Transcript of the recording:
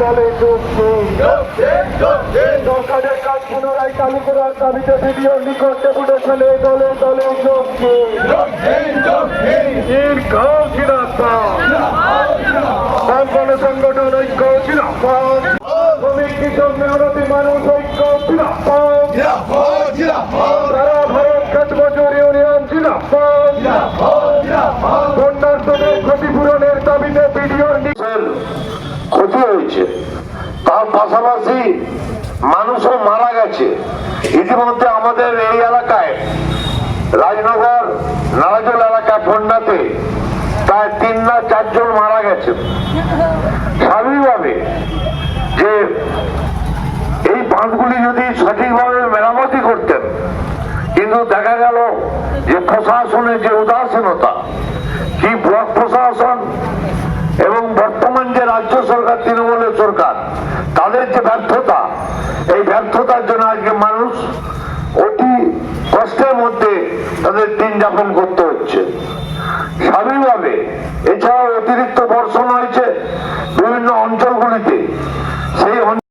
দলে যোগ দিন। সরকারের কাজ পুনরায় চালু করার দাবিতে ভিডিও নিকট ডেপুটে ফেলে দলে দলে যোগ দিন। দীর্ঘ জিরাপাত কোন সংগঠন ঐক্য জিরাপাত শ্রমিক কৃষক মেহনতি মানুষ ঐক্য জিরাপাত সারা ভারত খেত মজুর ইউনিয়ন জিরাপাত বন্যার্থদের ক্ষতিপূরণের দাবিতে ভিডিওর নিকট ক্ষতি হয়েছে। তার পাশাপাশি মানুষও মারা গেছে। ইতিমধ্যে আমাদের এই এলাকায় রাজনগর নারাজল এলাকা ঠন্ডাতে প্রায় তিন না চারজন মারা গেছে। স্বাভাবিকভাবে যে এই বাঁধগুলি যদি সঠিকভাবে মেরামতি করতেন, কিন্তু দেখা গেল যে প্রশাসনের যে উদাসীনতা, কি ব্লক প্রশাসন সরকার তৃণমূলের সরকার, তাদের যে ব্যর্থতা, এই ব্যর্থতার জন্য আজকে মানুষ অতি কষ্টের মধ্যে তাদের দিন যাপন করতে হচ্ছে। স্বাভাবিকভাবে এছাড়াও অতিরিক্ত বর্ষণ হয়েছে বিভিন্ন অঞ্চলগুলিতে। সেই